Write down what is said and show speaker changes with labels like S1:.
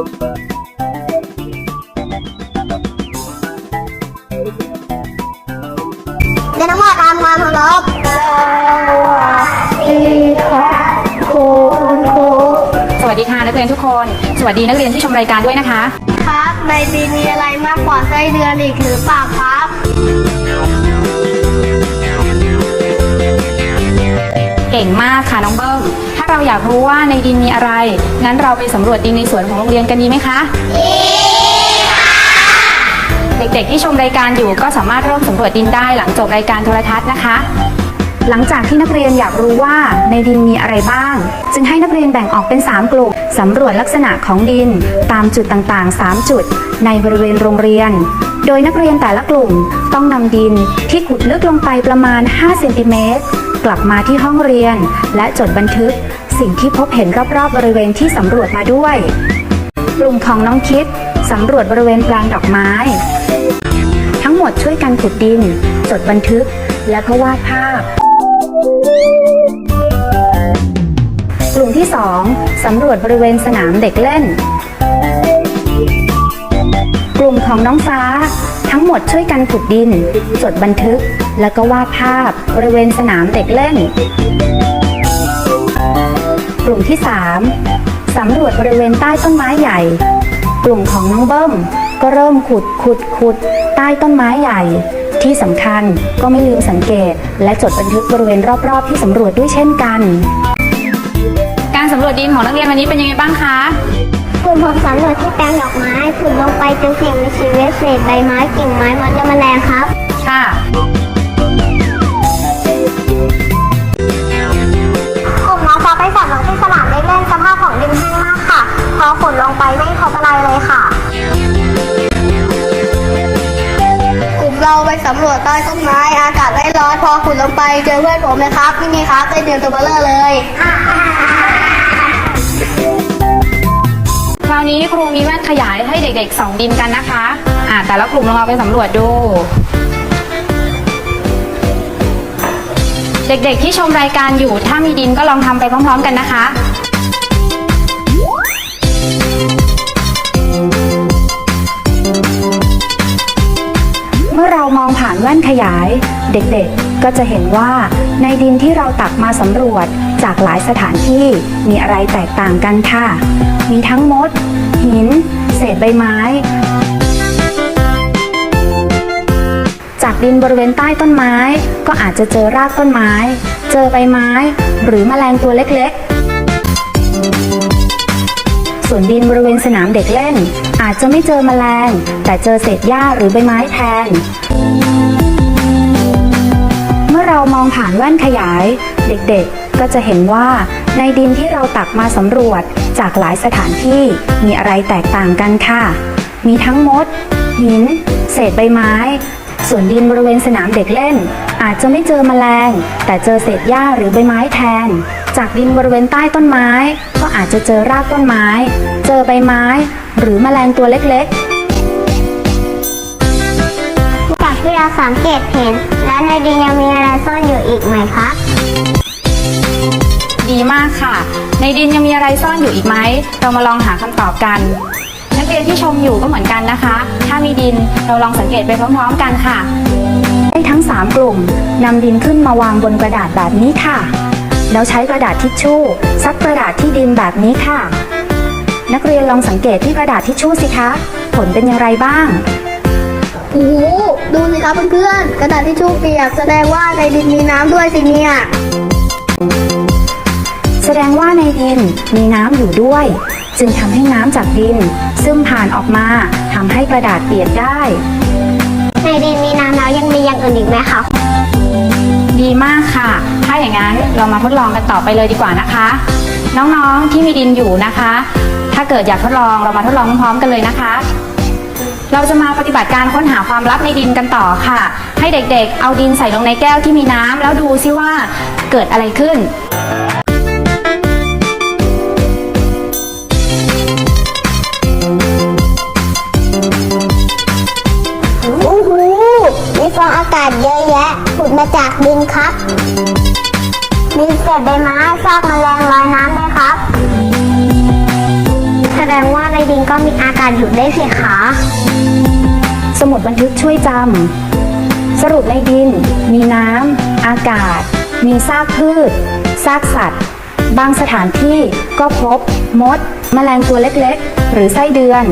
S1: เดี๋ยวน้องหมอตามความเคารพดีครับครูคุณครู
S2: สวัสดีค่ะนักเรียนทุกคน สวัสดีนักเรียนที่ชมรายการด้วยนะคะ
S1: ครับ ในดินมีอะไรมากกว่าไส้เดือนอีกหรือเปล่าครับ
S2: เก่งมากค่ะน้องเบิ้ม เราอยากรู้ว่าในดินมีอะไร งั้นเราไปสำรวจดินในสวนของโรงเรียนกันดีไหมคะเด็กๆที่ชมรายการอยู่ก็สามารถเริ่มสำรวจดินได้หลังจบรายการโทรทัศน์นะคะ หลังจากที่นักเรียนอยากรู้ว่าในดินมีอะไรบ้าง จึงให้นักเรียนแบ่งออกเป็น 3 กลุ่มสำรวจลักษณะของดินตามจุดต่างๆ 3 จุด ในบริเวณโรงเรียน โดยนักเรียนแต่ละกลุ่มต้องนำดินที่ขุดลึกลงไปประมาณ5เซนติเมตรกลับมาที่ห้องเรียนและจดบันทึก สิ่งที่พบเห็นรอบๆบริเวณที่สำรวจมาด้วย กลุ่มของน้องคิดสำรวจบริเวณแปลงดอกไม้ ทั้งหมดช่วยกันขุดดิน จดบันทึก และก็วาดภาพ กลุ่มที่ 2สำรวจบริเวณสนามเด็กเล่น กลุ่มของน้องฟ้า ทั้งหมดช่วยกันขุดดิน จดบันทึก และก็วาดภาพบริเวณสนามเด็กเล่น กลุ่มที่ 3 สำรวจบริเวณใต้ต้นไม้ใหญ่ กลุ่มของน้องเบิ้ม ก็เริ่มขุดขุดขุดใต้ต้นไม้ใหญ่ ที่สำคัญก็ไม่ลืมสังเกต และจดบันทึกบริเวณรอบๆ ที่สำรวจด้วยเช่นกัน การสำรวจดินของนักเรียนวันนี้เป็นยังไงบ้างคะ
S1: กลุ่มผมสำรวจที่แปลงดอกไม้ขุดลงไปเจอสิ่งมีชีวิตเศษใบไม้กิ่งไม้มดและแมลงครับ ใต้ต้นไม้อากาศไม่ร้อนพอขุดลงไปเจอเพื่อนผมเลยครับนี่นี่ครับได้เดือนตัวเบลเลอร์เลย
S2: คราวนี้ครูมีแว่นขยายให้เด็กๆสองดินกันนะคะอ่าแต่ละกลุ่มลองเอาไปสำรวจดู เด็กๆที่ชมรายการอยู่ถ้ามีดินก็ลองทำไปพร้อม ๆ กันนะคะ ขยาย เด็กๆ ก็จะเห็นว่าในดินที่เราตักมาสำรวจจากหลายสถานที่มีอะไรแตกต่างกันค่ะ มีทั้งมด หิน เศษใบไม้ จากดินบริเวณใต้ต้นไม้ ก็อาจจะเจอรากต้นไม้ เจอใบไม้ หรือแมลงตัวเล็กๆ ส่วนดินบริเวณสนามเด็กเล่น อาจจะไม่เจอแมลง แต่เจอเศษหญ้าหรือใบไม้แทน เรามองผ่านแว่นขยาย เด็กๆ ก็จะเห็นว่าในดินที่เราตักมาสำรวจจากหลายสถานที่มีอะไรแตกต่างกันค่ะ มีทั้งมด หิน เศษใบไม้ ส่วนดินบริเวณสนามเด็กเล่น อาจจะไม่เจอแมลง แต่เจอเศษหญ้าหรือใบไม้แทน จากดินบริเวณใต้ต้นไม้ ก็อาจจะเจอรากต้นไม้ เจอใบไม้ หรือแมลงตัวเล็กๆ
S1: ที่เราสังเกตเห็น แล้วในดินยังมีอะไรซ่อนอยู่อีกไหมครับ
S2: ดีมากค่ะ ในดินยังมีอะไรซ่อนอยู่อีกไหม เรามาลองหาคำตอบกัน นักเรียนที่ชมอยู่ก็เหมือนกันนะคะ ถ้ามีดินเราลองสังเกตไปพร้อมๆกันค่ะให้ทั้ง 3 กลุ่มนำดินขึ้นมาวางบนกระดาษแบบนี้ค่ะ แล้วใช้กระดาษทิชชู่ซักกระดาษที่ดินแบบนี้ค่ะ นักเรียนลองสังเกตที่กระดาษทิชชู่สิคะ ผลเป็นอย่างไรบ้าง
S1: โอ้โหดูสิครับเพื่อนๆกระดาษที่ชู่เปียกแสดงว่าในดินมีน้ำด้วยสิเนี่ย
S2: แสดงว่าในดินมีน้ำอยู่ด้วย จึงทำให้น้ำจากดิน ซึ่งผ่านออกมาทำให้กระดาษเปียกได้
S1: ในดินมีน้ำแล้วยังมีอย่างอื่นอีกไหมคะ
S2: ดีมากค่ะ ถ้าอย่างนั้นเรามาทดลองกันต่อไปเลยดีกว่านะคะ น้องๆที่มีดินอยู่นะคะ ถ้าเกิดอยากทดลองเรามาทดลองพร้อมๆกันเลยนะคะ เราจะมาปฏิบัติการค้นหาความลับในดินกันต่อค่ะ ให้เด็กๆ เอาดินใส่ลงในแก้วที่มีน้ำแล้วดูซิว่าเกิดอะไรขึ้น
S1: โอ้โหมีฟองอากาศเยอะแยะผุดมาจากดินครับ มีเศษใบไม้ซากแมลงลอยน้ำด้ มีอาการหยุดได้สิคะ
S2: สมุดบันทึกช่วยจำ สรุปในดิน มีน้ำ อากาศ มีซากพืช ซากสัตว์ บางสถานที่ก็พบ มด แมลงตัวเล็กๆ หรือไส้เดือน